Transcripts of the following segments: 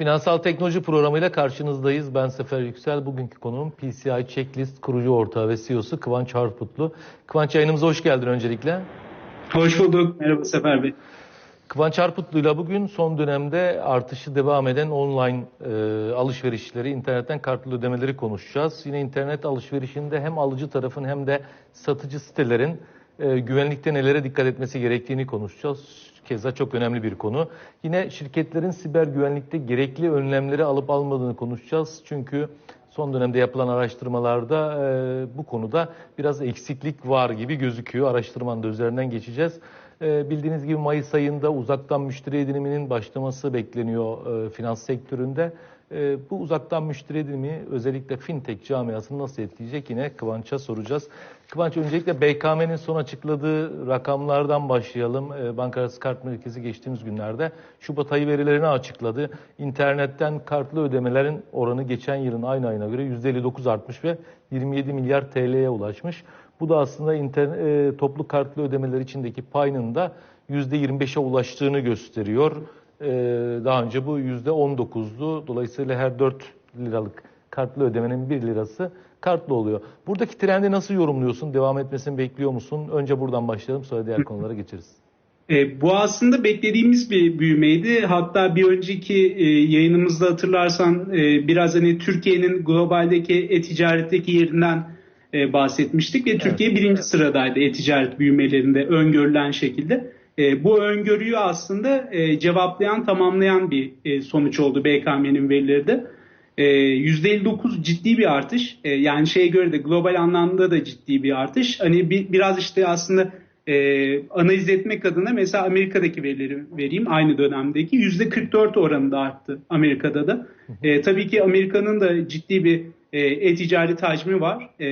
Finansal Teknoloji programıyla karşınızdayız. Ben Sefer Yüksel. Bugünkü konuğum PCI Checklist kurucu ortağı ve CEO'su Kıvanç Harputlu. Kıvanç yayınımıza hoş geldin öncelikle. Hoş bulduk. Merhaba Sefer Bey. Kıvanç Harputlu'yla bugün son dönemde artışı devam eden online e, alışverişleri, internetten kartlı ödemeleri konuşacağız. Yine internet alışverişinde hem alıcı tarafın hem de satıcı sitelerin e, güvenlikte nelere dikkat etmesi gerektiğini konuşacağız. Keza çok önemli bir konu. Yine şirketlerin siber güvenlikte gerekli önlemleri alıp almadığını konuşacağız. Çünkü son dönemde yapılan araştırmalarda e, bu konuda biraz eksiklik var gibi gözüküyor. Araştırmanın da üzerinden geçeceğiz. E, bildiğiniz gibi Mayıs ayında uzaktan müşteri ediniminin başlaması bekleniyor e, finans sektöründe. E, bu uzaktan müşteri edinimi özellikle fintech camiasını nasıl etkileyecek yine Kıvanç'a soracağız. Kıvanç öncelikle BKM'nin son açıkladığı rakamlardan başlayalım. E, Bankarası Kart Merkezi geçtiğimiz günlerde Şubat ayı verilerini açıkladı. İnternetten kartlı ödemelerin oranı geçen yılın aynı ayına göre %59 artmış ve 27 milyar TL'ye ulaşmış. Bu da aslında internet, e, toplu kartlı ödemeler içindeki payının da %25'e ulaştığını gösteriyor. E, daha önce bu %19'du. Dolayısıyla her 4 liralık kartlı ödemenin 1 lirası kartlı oluyor. Buradaki trendi nasıl yorumluyorsun? Devam etmesini bekliyor musun? Önce buradan başlayalım sonra diğer konulara geçeriz. E, bu aslında beklediğimiz bir büyümeydi. Hatta bir önceki e, yayınımızda hatırlarsan e, biraz hani Türkiye'nin globaldeki e-ticaretteki yerinden e, bahsetmiştik ve Türkiye birinci sıradaydı e-ticaret büyümelerinde öngörülen şekilde. E, bu öngörüyü aslında e, cevaplayan, tamamlayan bir e, sonuç oldu BKM'nin verileri de. E, %59 ciddi bir artış. E, yani şeye göre de global anlamda da ciddi bir artış. Hani bir, biraz işte aslında e, analiz etmek adına mesela Amerika'daki verileri vereyim aynı dönemdeki %44 oranında arttı Amerika'da da. E, tabii ki Amerika'nın da ciddi bir e, e-ticaret hacmi var. E,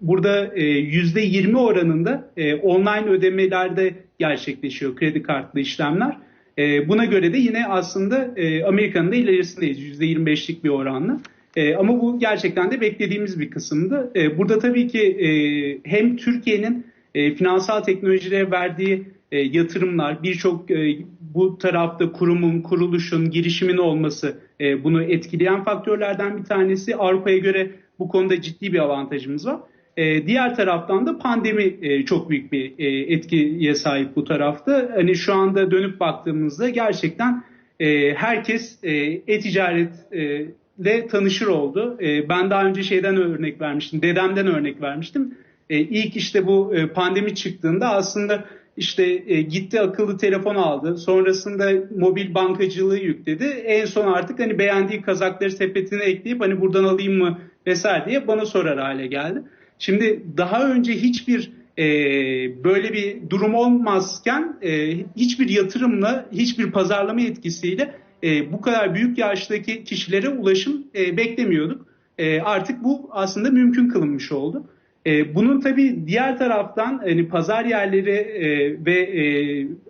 burada e, %20 oranında e, online ödemelerde gerçekleşiyor kredi kartlı işlemler. E, buna göre de yine aslında e, Amerika'nın da ilerisindeyiz %25'lik bir oranla. E, ama bu gerçekten de beklediğimiz bir kısımdı. E, burada tabii ki e, hem Türkiye'nin e, finansal teknolojilere verdiği e, yatırımlar, birçok e, bu tarafta kurumun, kuruluşun, girişimin olması e, bunu etkileyen faktörlerden bir tanesi. Avrupa'ya göre bu konuda ciddi bir avantajımız var. E, diğer taraftan da pandemi e, çok büyük bir e, etkiye sahip bu tarafta. Hani şu anda dönüp baktığımızda gerçekten e, herkes e, e-ticaret e, tanışır oldu. E, ben daha önce şeyden örnek vermiştim, dedemden örnek vermiştim. E, ilk işte bu e, pandemi çıktığında aslında işte e, gitti akıllı telefon aldı. Sonrasında mobil bankacılığı yükledi. En son artık hani beğendiği kazakları sepetine ekleyip hani buradan alayım mı vesaire diye bana sorar hale geldi. Şimdi daha önce hiçbir e, böyle bir durum olmazken e, hiçbir yatırımla, hiçbir pazarlama etkisiyle e, bu kadar büyük yaştaki kişilere ulaşım e, beklemiyorduk. E, artık bu aslında mümkün kılınmış oldu. E, bunun tabii diğer taraftan hani pazar yerleri e, ve e,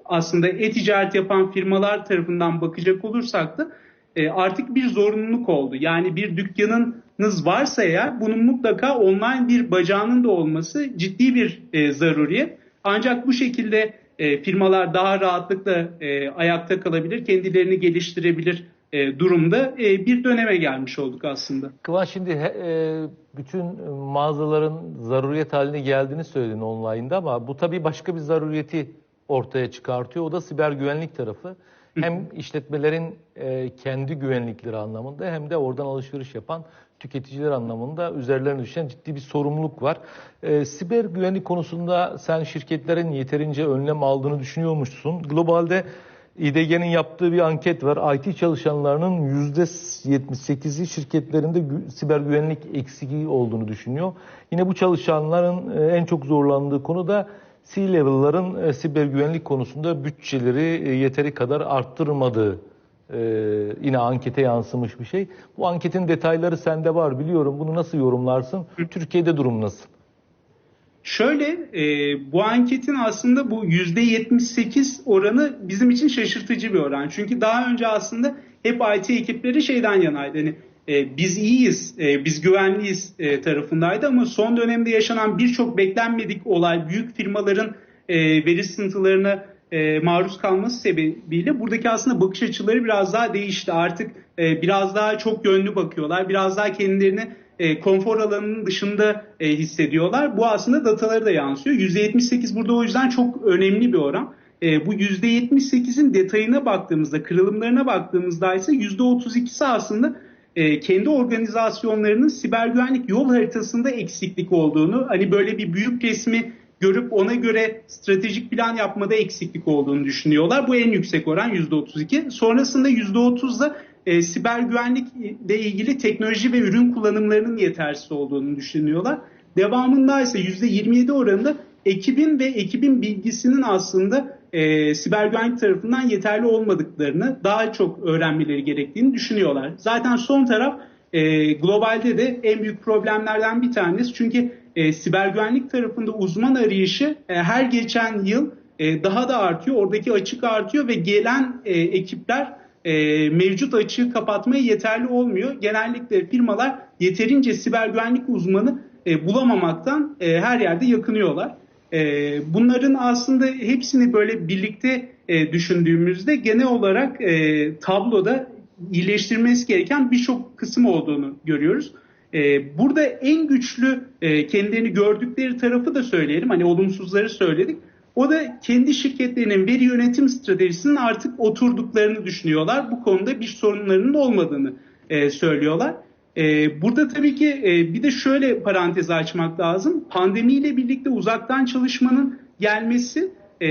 aslında e-ticaret yapan firmalar tarafından bakacak olursak da e, artık bir zorunluluk oldu. Yani bir dükkanınız varsa eğer bunun mutlaka online bir bacağının da olması ciddi bir zaruriyet. Ancak bu şekilde firmalar daha rahatlıkla ayakta kalabilir, kendilerini geliştirebilir e, durumda e, bir döneme gelmiş olduk aslında. Kıvanç şimdi e, bütün mağazaların zaruriyet haline geldiğini söyledin online'da ama bu tabii başka bir zaruriyeti ortaya çıkartıyor. O da siber güvenlik tarafı. Hem işletmelerin e, kendi güvenlikleri anlamında hem de oradan alışveriş yapan tüketiciler anlamında üzerlerine düşen ciddi bir sorumluluk var. E, siber güvenlik konusunda sen şirketlerin yeterince önlem aldığını düşünüyormuşsun. Globalde İDG'nin yaptığı bir anket var. IT çalışanlarının %78'i şirketlerinde siber güvenlik eksikliği olduğunu düşünüyor. Yine bu çalışanların en çok zorlandığı konu da C-level'ların siber güvenlik konusunda bütçeleri yeteri kadar arttırmadığı yine ankete yansımış bir şey. Bu anketin detayları sende var biliyorum. Bunu nasıl yorumlarsın? Türkiye'de durum nasıl? Şöyle e, bu anketin aslında bu %78 oranı bizim için şaşırtıcı bir oran. Çünkü daha önce aslında hep IT ekipleri şeyden yanaydı. Hani e, biz iyiyiz, e, biz güvenliyiz e, tarafındaydı ama son dönemde yaşanan birçok beklenmedik olay, büyük firmaların e, veri sızıntılarına e, maruz kalması sebebiyle buradaki aslında bakış açıları biraz daha değişti. Artık e, biraz daha çok yönlü bakıyorlar. Biraz daha kendilerini e, konfor alanının dışında e, hissediyorlar. Bu aslında dataları da yansıyor. %78 burada o yüzden çok önemli bir oran. E, bu %78'in detayına baktığımızda, kırılımlarına baktığımızda ise %32'si aslında e, kendi organizasyonlarının siber güvenlik yol haritasında eksiklik olduğunu, hani böyle bir büyük resmi görüp ona göre stratejik plan yapmada eksiklik olduğunu düşünüyorlar. Bu en yüksek oran %32. Sonrasında %30'da e, siber güvenlikle ilgili teknoloji ve ürün kullanımlarının yetersiz olduğunu düşünüyorlar. Devamında ise %27 oranında ekibin ve ekibin bilgisinin aslında e, siber güvenlik tarafından yeterli olmadıklarını, daha çok öğrenmeleri gerektiğini düşünüyorlar. Zaten son taraf e, globalde de en büyük problemlerden bir tanesi. Çünkü e, siber güvenlik tarafında uzman arayışı e, her geçen yıl e, daha da artıyor. Oradaki açık artıyor ve gelen e, ekipler e, mevcut açığı kapatmaya yeterli olmuyor. Genellikle firmalar yeterince siber güvenlik uzmanı e, bulamamaktan e, her yerde yakınıyorlar. E, bunların aslında hepsini böyle birlikte e, düşündüğümüzde genel olarak e, tabloda iyileştirmesi gereken birçok kısım olduğunu görüyoruz. E, burada en güçlü e, kendilerini gördükleri tarafı da söyleyelim. Hani olumsuzları söyledik. O da kendi şirketlerinin veri yönetim stratejisinin artık oturduklarını düşünüyorlar. Bu konuda bir sorunlarının olmadığını e, söylüyorlar. E, burada tabii ki e, bir de şöyle parantez açmak lazım. Pandemiyle birlikte uzaktan çalışmanın gelmesi e,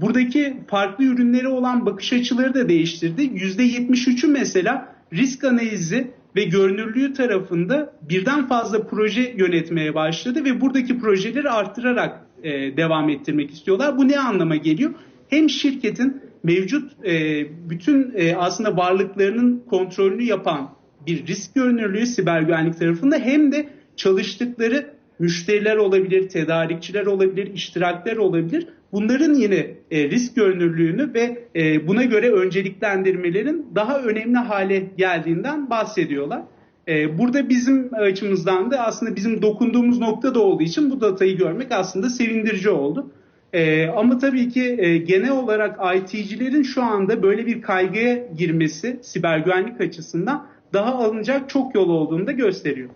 buradaki farklı ürünleri olan bakış açıları da değiştirdi. %73'ü mesela risk analizi ve görünürlüğü tarafında birden fazla proje yönetmeye başladı ve buradaki projeleri arttırarak e, devam ettirmek istiyorlar. Bu ne anlama geliyor? Hem şirketin mevcut e, bütün e, aslında varlıklarının kontrolünü yapan bir risk görünürlüğü siber güvenlik tarafında hem de çalıştıkları müşteriler olabilir, tedarikçiler olabilir, iştirakler olabilir. Bunların yine e, risk görünürlüğünü ve e, buna göre önceliklendirmelerin daha önemli hale geldiğinden bahsediyorlar. E, burada bizim açımızdan da aslında bizim dokunduğumuz nokta da olduğu için bu datayı görmek aslında sevindirici oldu. E, ama tabii ki e, genel olarak IT'cilerin şu anda böyle bir kaygıya girmesi siber güvenlik açısından daha alınacak çok yol olduğunu da gösteriyor.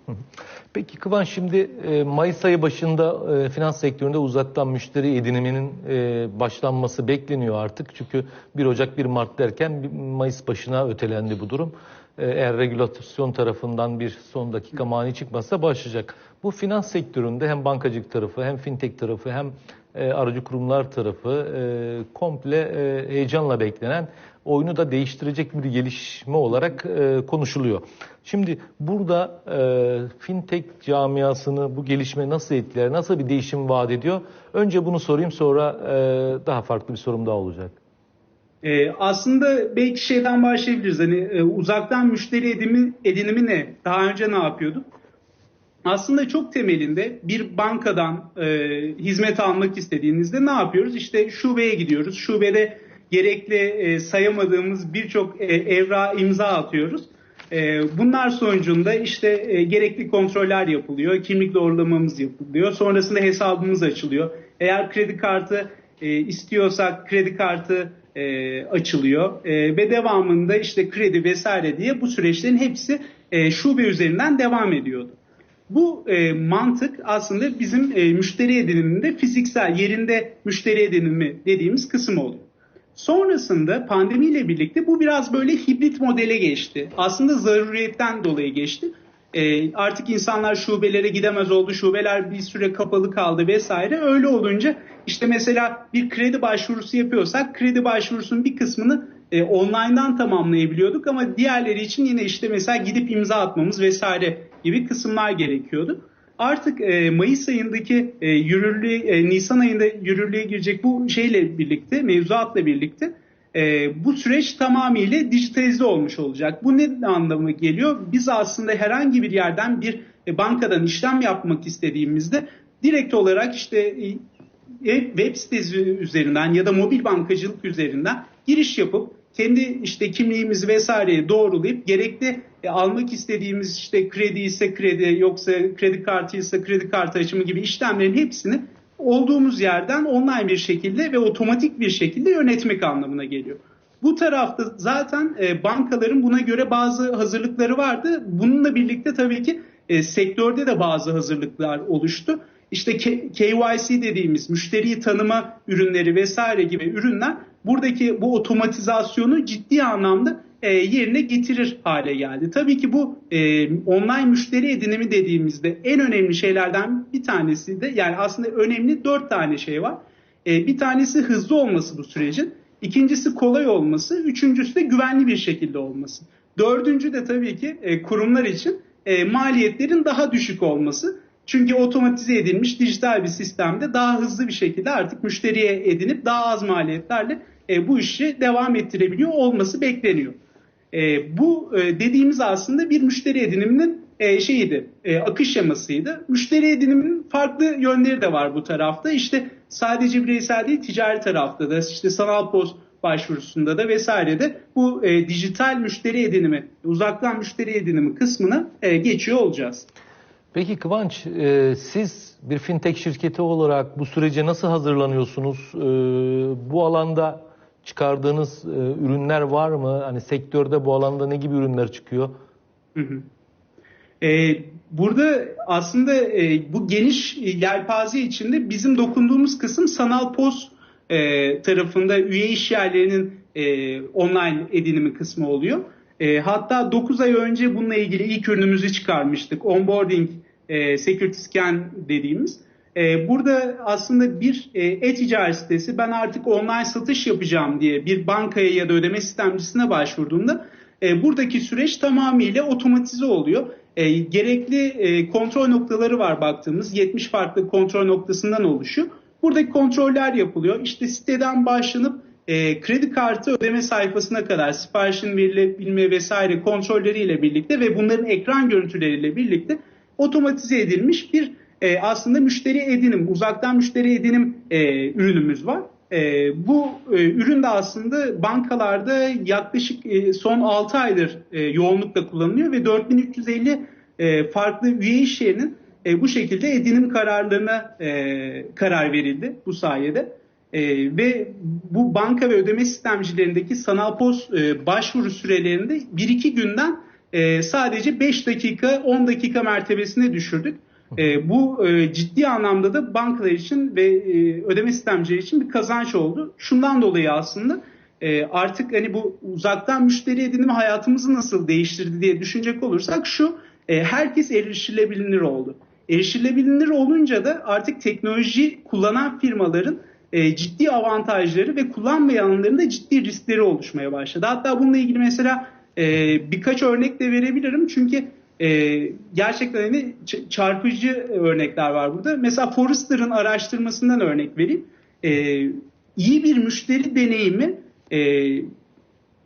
Peki Kıvan şimdi e, Mayıs ayı başında e, finans sektöründe uzaktan müşteri ediniminin başlanması bekleniyor artık. Çünkü 1 Ocak 1 Mart derken Mayıs başına ötelendi bu durum. Eğer regülasyon tarafından bir son dakika mani çıkmazsa başlayacak. Bu finans sektöründe hem bankacılık tarafı hem fintech tarafı hem aracı kurumlar tarafı komple heyecanla beklenen oyunu da değiştirecek bir gelişme olarak e, konuşuluyor. Şimdi burada e, fintech camiasını bu gelişme nasıl etkiler, nasıl bir değişim vaat ediyor? Önce bunu sorayım sonra e, daha farklı bir sorum daha olacak. Ee, aslında belki şeyden başlayabiliriz. Hani e, uzaktan müşteri edinimi, edinimi ne? Daha önce ne yapıyorduk? Aslında çok temelinde bir bankadan e, hizmet almak istediğinizde ne yapıyoruz? İşte şubeye gidiyoruz. Şubede gerekli e, sayamadığımız birçok e, evra imza atıyoruz. E, bunlar sonucunda işte e, gerekli kontroller yapılıyor, kimlik doğrulamamız yapılıyor, sonrasında hesabımız açılıyor. Eğer kredi kartı e, istiyorsak kredi kartı e, açılıyor e, ve devamında işte kredi vesaire diye bu süreçlerin hepsi e, şube üzerinden devam ediyordu. Bu e, mantık aslında bizim e, müşteri ediniminde fiziksel yerinde müşteri edinimi dediğimiz kısım oluyor. Sonrasında pandemiyle birlikte bu biraz böyle hibrit modele geçti. Aslında zaruriyetten dolayı geçti. E, artık insanlar şubelere gidemez oldu, şubeler bir süre kapalı kaldı vesaire. Öyle olunca işte mesela bir kredi başvurusu yapıyorsak kredi başvurusunun bir kısmını e, online'dan tamamlayabiliyorduk ama diğerleri için yine işte mesela gidip imza atmamız vesaire gibi kısımlar gerekiyordu artık e, Mayıs ayındaki e, yürürlüğe, e, Nisan ayında yürürlüğe girecek bu şeyle birlikte, mevzuatla birlikte e, bu süreç tamamıyla dijitalize olmuş olacak. Bu ne anlamı geliyor? Biz aslında herhangi bir yerden bir e, bankadan işlem yapmak istediğimizde direkt olarak işte e, web sitesi üzerinden ya da mobil bankacılık üzerinden giriş yapıp kendi işte kimliğimizi vesaireyi doğrulayıp gerekli e, almak istediğimiz işte kredi ise kredi yoksa kredi kartı ise kredi kartı açımı gibi işlemlerin hepsini olduğumuz yerden online bir şekilde ve otomatik bir şekilde yönetmek anlamına geliyor. Bu tarafta zaten e, bankaların buna göre bazı hazırlıkları vardı. Bununla birlikte tabii ki e, sektörde de bazı hazırlıklar oluştu. İşte KYC dediğimiz müşteriyi tanıma ürünleri vesaire gibi ürünler buradaki bu otomatizasyonu ciddi anlamda e, yerine getirir hale geldi. Tabii ki bu e, online müşteri edinimi dediğimizde en önemli şeylerden bir tanesi de yani aslında önemli dört tane şey var. E, bir tanesi hızlı olması bu sürecin. İkincisi kolay olması. Üçüncüsü de güvenli bir şekilde olması. Dördüncü de tabii ki e, kurumlar için e, maliyetlerin daha düşük olması. Çünkü otomatize edilmiş dijital bir sistemde daha hızlı bir şekilde artık müşteriye edinip daha az maliyetlerle e, bu işi devam ettirebiliyor olması bekleniyor. E, bu e, dediğimiz aslında bir müşteri ediniminin e, şeyiydi, e, akış şemasıydı. Müşteri ediniminin farklı yönleri de var bu tarafta. İşte sadece bireysel değil ticari tarafta da işte sanal post başvurusunda da vesaire de bu e, dijital müşteri edinimi, uzaktan müşteri edinimi kısmına e, geçiyor olacağız. Peki Kıvanç, e, siz bir fintech şirketi olarak bu sürece nasıl hazırlanıyorsunuz? E, bu alanda çıkardığınız e, ürünler var mı? Hani sektörde bu alanda ne gibi ürünler çıkıyor? Hı hı. E, burada aslında e, bu geniş yelpaze içinde bizim dokunduğumuz kısım sanal poz e, tarafında üye iş yerlerinin e, online edinimi kısmı oluyor. E, hatta 9 ay önce bununla ilgili ilk ürünümüzü çıkarmıştık. Onboarding e, Security Scan dediğimiz. E, burada aslında bir e, e-ticaret sitesi ben artık online satış yapacağım diye bir bankaya ya da ödeme sistemcisine başvurduğunda e, buradaki süreç tamamıyla otomatize oluyor. E, gerekli e, kontrol noktaları var baktığımız 70 farklı kontrol noktasından oluşuyor. Buradaki kontroller yapılıyor. İşte siteden başlanıp kredi kartı ödeme sayfasına kadar siparişin verilebilme vesaire kontrolleriyle birlikte ve bunların ekran görüntüleriyle birlikte otomatize edilmiş bir e, aslında müşteri edinim, uzaktan müşteri edinim e, ürünümüz var. E, bu e, ürün de aslında bankalarda yaklaşık e, son 6 aydır e, yoğunlukla kullanılıyor ve 4350 e, farklı üye iş yerinin e, bu şekilde edinim kararlarına e, karar verildi bu sayede. E, ve bu banka ve ödeme sistemcilerindeki sanal pos e, başvuru sürelerinde 1-2 günden e, sadece 5 dakika 10 dakika mertebesine düşürdük. E, bu e, ciddi anlamda da bankalar için ve e, ödeme sistemcileri için bir kazanç oldu. Şundan dolayı aslında e, artık hani bu uzaktan müşteri edinimi hayatımızı nasıl değiştirdi diye düşünecek olursak şu e, herkes erişilebilir oldu. Erişilebilir olunca da artık teknoloji kullanan firmaların e, ciddi avantajları ve kullanmayanların da ciddi riskleri oluşmaya başladı. Hatta bununla ilgili mesela e, birkaç örnek de verebilirim. Çünkü e, gerçekten hani çarpıcı örnekler var burada. Mesela Forrester'ın araştırmasından örnek vereyim. E, iyi bir müşteri deneyimi e,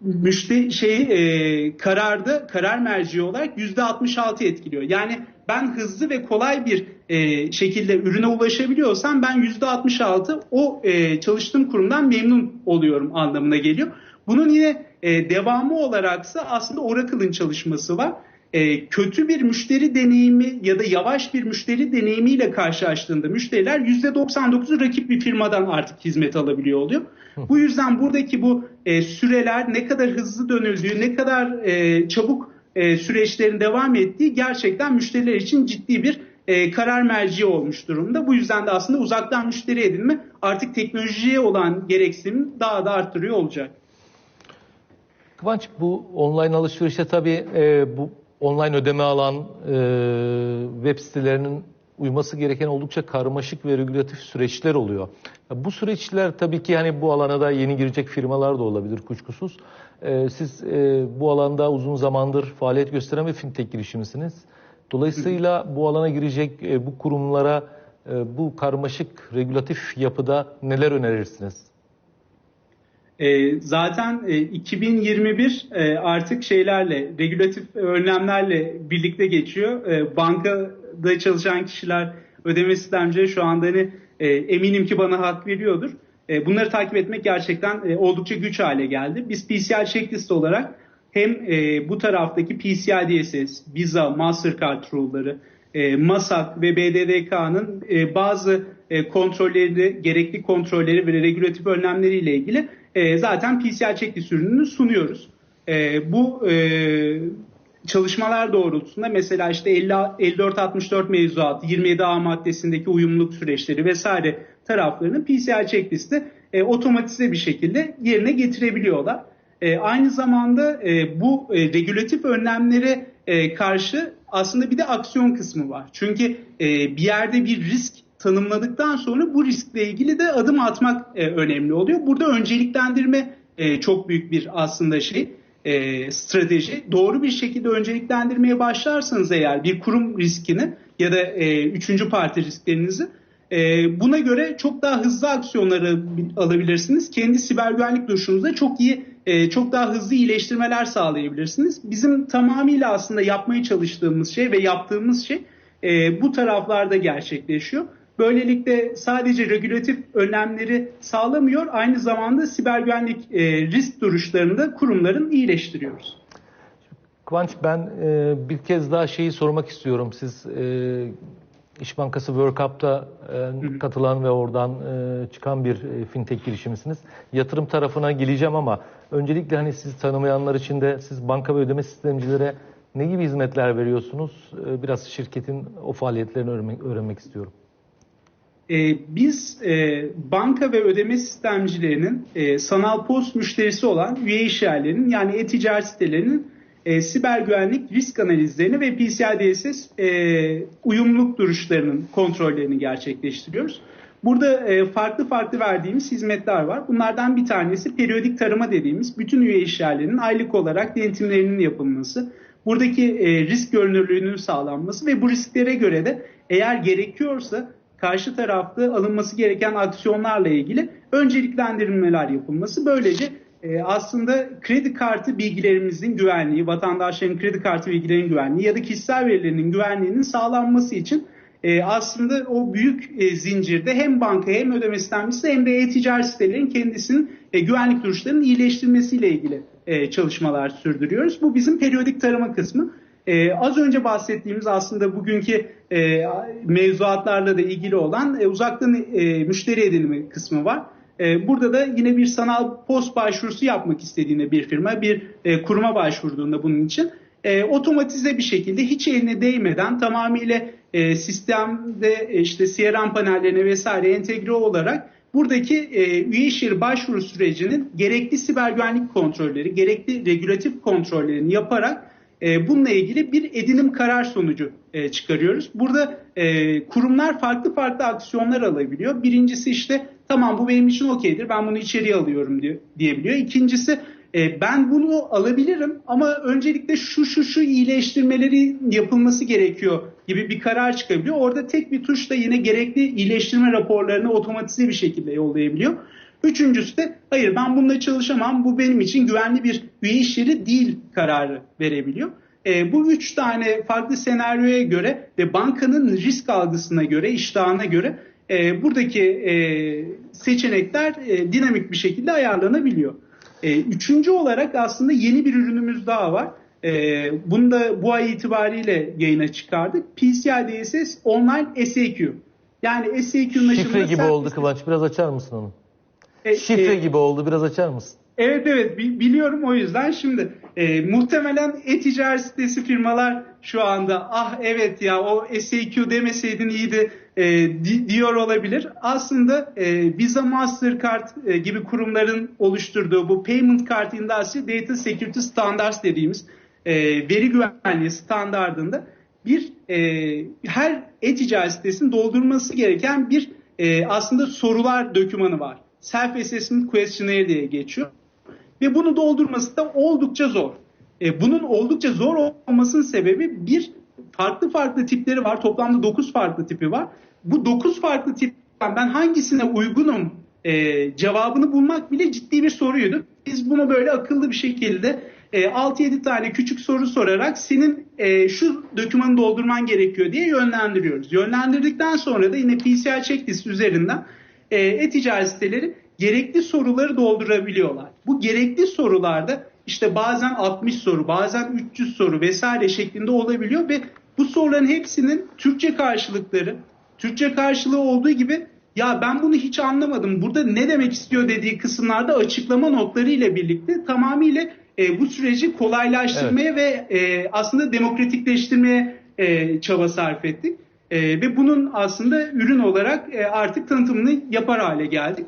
müşteri şey e, kararda karar merci olarak yüzde 66 etkiliyor. Yani ben hızlı ve kolay bir e, şekilde ürüne ulaşabiliyorsam ben yüzde 66 o e, çalıştığım kurumdan memnun oluyorum anlamına geliyor. Bunun yine e, devamı olaraksa aslında Oracle'ın çalışması var e, kötü bir müşteri deneyimi ya da yavaş bir müşteri deneyimiyle karşılaştığında müşteriler %99'u rakip bir firmadan artık hizmet alabiliyor oluyor. Bu yüzden buradaki bu e, süreler ne kadar hızlı dönüldüğü, ne kadar e, çabuk e, süreçlerin devam ettiği gerçekten müşteriler için ciddi bir e, karar merci olmuş durumda. Bu yüzden de aslında uzaktan müşteri edinme artık teknolojiye olan gereksinimi daha da arttırıyor olacak. Kıvanç bu online alışverişte tabii e, bu online ödeme alan e, web sitelerinin uyması gereken oldukça karmaşık ve regülatif süreçler oluyor. Bu süreçler tabii ki hani bu alana da yeni girecek firmalar da olabilir kuşkusuz. E, siz e, bu alanda uzun zamandır faaliyet gösteren bir fintech girişimisiniz. Dolayısıyla bu alana girecek e, bu kurumlara e, bu karmaşık regülatif yapıda neler önerirsiniz? E, zaten e, 2021 e, artık şeylerle, regülatif önlemlerle birlikte geçiyor. E, bankada çalışan kişiler, ödeme sistemcileri şu anda hani, e, eminim ki bana hak veriyordur. E, bunları takip etmek gerçekten e, oldukça güç hale geldi. Biz PCI checklist olarak hem e, bu taraftaki PCI DSS, Visa, Mastercard rule'ları, e, MASAK ve BDDK'nın e, bazı e, kontrolleri, gerekli kontrolleri ve regülatif önlemleriyle ilgili e, zaten PCR checklist ürününü sunuyoruz. E, bu e, çalışmalar doğrultusunda mesela işte 50, 54-64 mevzuatı, 27A maddesindeki uyumluluk süreçleri vesaire taraflarını PCR checklisti e, otomatize bir şekilde yerine getirebiliyorlar. E, aynı zamanda e, bu e, regülatif önlemlere e, karşı aslında bir de aksiyon kısmı var. Çünkü e, bir yerde bir risk tanımladıktan sonra bu riskle ilgili de adım atmak e, önemli oluyor. Burada önceliklendirme e, çok büyük bir aslında şey e, strateji. Doğru bir şekilde önceliklendirmeye başlarsanız eğer bir kurum riskini ya da e, üçüncü parti risklerinizi e, buna göre çok daha hızlı aksiyonları alabilirsiniz. Kendi siber güvenlik duruşunuzda çok iyi, e, çok daha hızlı iyileştirmeler sağlayabilirsiniz. Bizim tamamıyla aslında yapmaya çalıştığımız şey ve yaptığımız şey e, bu taraflarda gerçekleşiyor. Böylelikle sadece regülatif önlemleri sağlamıyor, aynı zamanda siber güvenlik e, risk duruşlarını da kurumların iyileştiriyoruz. Kıvanç ben e, bir kez daha şeyi sormak istiyorum. Siz e, İş Bankası World Cup'ta e, katılan ve oradan e, çıkan bir e, fintech girişimisiniz. Yatırım tarafına geleceğim ama öncelikle hani siz tanımayanlar için de siz banka ve ödeme sistemcilere ne gibi hizmetler veriyorsunuz? E, biraz şirketin o faaliyetlerini öğrenmek, öğrenmek istiyorum. E, biz e, banka ve ödeme sistemcilerinin e, sanal post müşterisi olan üye işyerlerinin yani e-ticaret sitelerinin e, siber güvenlik risk analizlerini ve PCI DSS e, uyumluluk duruşlarının kontrollerini gerçekleştiriyoruz. Burada e, farklı farklı verdiğimiz hizmetler var. Bunlardan bir tanesi periyodik tarama dediğimiz bütün üye işyerlerinin aylık olarak denetimlerinin yapılması. Buradaki e, risk görünürlüğünün sağlanması ve bu risklere göre de eğer gerekiyorsa karşı tarafta alınması gereken aksiyonlarla ilgili önceliklendirilmeler yapılması. Böylece e, aslında kredi kartı bilgilerimizin güvenliği, vatandaşların kredi kartı bilgilerinin güvenliği ya da kişisel verilerinin güvenliğinin sağlanması için e, aslında o büyük e, zincirde hem banka hem ödeme sistemcisi hem de e-ticaret sitelerin kendisinin e, güvenlik duruşlarının iyileştirmesiyle ilgili e, çalışmalar sürdürüyoruz. Bu bizim periyodik tarama kısmı. Ee, az önce bahsettiğimiz aslında bugünkü e, mevzuatlarla da ilgili olan e, uzaktan e, müşteri edinimi kısmı var. E, burada da yine bir sanal post başvurusu yapmak istediğinde bir firma bir e, kuruma başvurduğunda bunun için e, otomatize bir şekilde hiç eline değmeden tamamıyla e, sistemde e, işte CRM panellerine vesaire entegre olarak buradaki e, üye işleri başvuru sürecinin gerekli siber güvenlik kontrolleri, gerekli regülatif kontrollerini yaparak e, bununla ilgili bir edinim karar sonucu e, çıkarıyoruz. Burada e, kurumlar farklı farklı aksiyonlar alabiliyor. Birincisi işte tamam bu benim için okeydir ben bunu içeriye alıyorum diyor, diyebiliyor. İkincisi ben bunu alabilirim ama öncelikle şu şu şu iyileştirmeleri yapılması gerekiyor gibi bir karar çıkabiliyor. Orada tek bir tuşla yine gerekli iyileştirme raporlarını otomatize bir şekilde yollayabiliyor. Üçüncüsü de hayır ben bununla çalışamam bu benim için güvenli bir üye iş yeri değil kararı verebiliyor. E, bu üç tane farklı senaryoya göre ve bankanın risk algısına göre, iştahına göre e, buradaki e, seçenekler e, dinamik bir şekilde ayarlanabiliyor. E, üçüncü olarak aslında yeni bir ürünümüz daha var. E, bunu da bu ay itibariyle yayına çıkardık. PCI DSS Online SAQ. Yani SAQ'nun Şifre gibi oldu Kıvanç. Biraz açar mısın onu? E, Şifre e, gibi oldu. Biraz açar mısın? Evet evet biliyorum o yüzden şimdi e, muhtemelen e-ticaret sitesi firmalar şu anda ah evet ya o SAQ demeseydin iyiydi e, di, diyor olabilir. Aslında e, Visa Mastercard e, gibi kurumların oluşturduğu bu Payment Card Industry Data Security Standards dediğimiz e, veri güvenliği standardında bir e, her e-ticaret sitesinin doldurması gereken bir e, aslında sorular dokümanı var. Self-Assessment Questionnaire diye geçiyor. Ve bunu doldurması da oldukça zor. E, bunun oldukça zor olmasının sebebi bir farklı farklı tipleri var. Toplamda 9 farklı tipi var. Bu 9 farklı tipten ben hangisine uygunum e, cevabını bulmak bile ciddi bir soruydu. Biz bunu böyle akıllı bir şekilde e, 6-7 tane küçük soru sorarak senin e, şu dokümanı doldurman gerekiyor diye yönlendiriyoruz. Yönlendirdikten sonra da yine PCI checklist üzerinden e-ticaret siteleri gerekli soruları doldurabiliyorlar. Bu gerekli sorularda işte bazen 60 soru, bazen 300 soru vesaire şeklinde olabiliyor ve Bu soruların hepsinin Türkçe karşılıkları, Türkçe karşılığı olduğu gibi ya ben bunu hiç anlamadım. Burada ne demek istiyor dediği kısımlarda açıklama notları ile birlikte tamamıyla e, bu süreci kolaylaştırmaya ve e, aslında demokratikleştirmeye e, çaba sarf ettik. E, ve bunun aslında ürün olarak e, artık tanıtımını yapar hale geldik.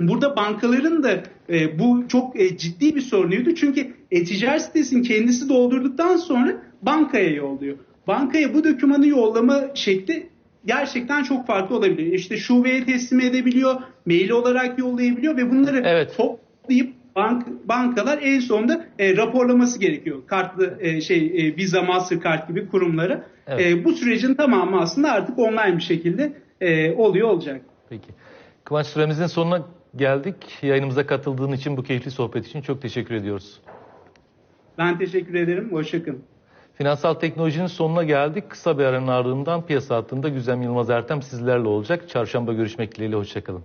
Burada bankaların da e, bu çok e, ciddi bir sorunuydu. Çünkü e-ticaret sitesini kendisi doldurduktan sonra bankaya yolluyor. Bankaya bu dokümanı yollama şekli gerçekten çok farklı olabilir. İşte şubeye teslim edebiliyor, mail olarak yollayabiliyor ve bunları Evet. toplayıp bank, bankalar en sonunda e, raporlaması gerekiyor. Kartlı e, şey e, Visa, Mastercard gibi kurumlara. Evet. E, bu sürecin tamamı aslında artık online bir şekilde e, oluyor olacak. Peki. Kıvanç süremizin sonuna geldik. Yayınımıza katıldığın için, bu keyifli sohbet için çok teşekkür ediyoruz. Ben teşekkür ederim. Hoşçakalın. Finansal teknolojinin sonuna geldik. Kısa bir aranın ardından piyasa hattında Güzem Yılmaz Ertem sizlerle olacak. Çarşamba görüşmek dileğiyle. Hoşçakalın.